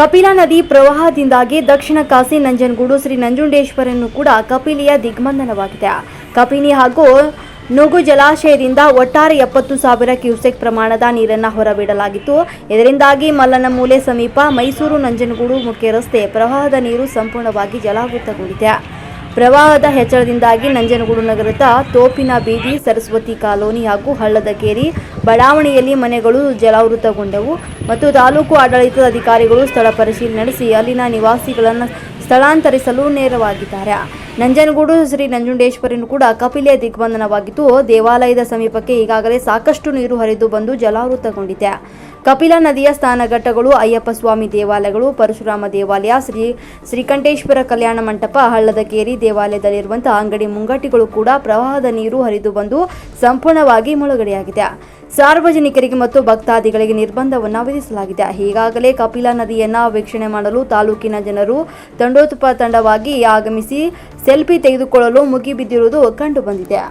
ಕಪಿಲಾ ನದಿ ಪ್ರವಾಹದಿಂದಾಗಿ ದಕ್ಷಿಣ ಕಾಸಿ ನಂಜನಗೂಡು ಶ್ರೀ ನಂಜುಂಡೇಶ್ವರನ್ನು ಕೂಡ ಕಪಿಲಿಯ ದಿಗ್ಬಂಧನವಾಗಿದೆ. ಕಪಿನಿ ಹಾಗೂ ನುಗು ಜಲಾಶಯದಿಂದ ಒಟ್ಟಾರೆ ಎಪ್ಪತ್ತು ಸಾವಿರ ಕ್ಯೂಸೆಕ್ ಪ್ರಮಾಣದ ನೀರನ್ನು ಹೊರಬಿಡಲಾಗಿತ್ತು. ಇದರಿಂದಾಗಿ ಮಲ್ಲನಮೂಲೆ ಸಮೀಪ ಮೈಸೂರು ನಂಜನಗೂಡು ಮುಖ್ಯ ರಸ್ತೆ ಪ್ರವಾಹದ ನೀರು ಸಂಪೂರ್ಣವಾಗಿ ಜಲಾವೃತಗೊಂಡಿದೆ. ಪ್ರವಾಹದ ಹೆಚ್ಚಳದಿಂದಾಗಿ ನಂಜನಗೂಡು ನಗರದ ತೋಪಿನ ಬೀದಿ, ಸರಸ್ವತಿ ಕಾಲೋನಿ ಹಾಗೂ ಹಳ್ಳದ ಕೇರಿ ಬಡಾವಣೆಯಲ್ಲಿ ಮನೆಗಳು ಜಲಾವೃತಗೊಂಡವು ಮತ್ತು ತಾಲೂಕು ಆಡಳಿತದ ಅಧಿಕಾರಿಗಳು ಸ್ಥಳ ಪರಿಶೀಲನೆ ನಡೆಸಿ ಅಲ್ಲಿನ ನಿವಾಸಿಗಳನ್ನು ಸ್ಥಳಾಂತರಿಸಲು ನೇರವಾಗಿದ್ದಾರೆ. ನಂಜನಗೂಡು ಶ್ರೀ ನಂಜುಂಡೇಶ್ವರಿನೂ ಕೂಡ ಕಪಿಲೆ ದಿಗ್ಬಂಧನವಾಗಿದ್ದು, ದೇವಾಲಯದ ಸಮೀಪಕ್ಕೆ ಈಗಾಗಲೇ ಸಾಕಷ್ಟು ನೀರು ಹರಿದು ಬಂದು ಜಲಾವೃತಗೊಂಡಿದೆ. ಕಪಿಲ ನದಿಯ ಸ್ಥಾನಘಟ್ಟಗಳು ಅಯ್ಯಪ್ಪ ಸ್ವಾಮಿ ದೇವಾಲಯಗಳು, ಪರಶುರಾಮ ದೇವಾಲಯ, ಶ್ರೀ ಶ್ರೀಕಂಠೇಶ್ವರ ಕಲ್ಯಾಣ ಮಂಟಪ ಹಳ್ಳದ ಕೇರಿ ದೇವಾಲಯದಲ್ಲಿರುವಂತಹ ಅಂಗಡಿ ಮುಂಗಟ್ಟಿಗಳು ಕೂಡ ಪ್ರವಾಹದ ನೀರು ಹರಿದು ಬಂದು ಸಂಪೂರ್ಣವಾಗಿ ಮುಳುಗಡೆಯಾಗಿದೆ. ಸಾರ್ವಜನಿಕರಿಗೆ ಮತ್ತು ಭಕ್ತಾದಿಗಳಿಗೆ ನಿರ್ಬಂಧವನ್ನು ವಿಧಿಸಲಾಗಿದೆ. ಈಗಾಗಲೇ ಕಪಿಲಾ ನದಿಯನ್ನ ವೀಕ್ಷಣೆ ಮಾಡಲು ತಾಲೂಕಿನ ಜನರು ತಂಡೋತ್ಪ ತಂಡವಾಗಿ ಆಗಮಿಸಿ ಸೆಲ್ಫಿ ತೆಗೆದುಕೊಳ್ಳಲು ಮುಗಿಬಿದ್ದಿರುವುದು ಕಂಡುಬಂದಿದೆ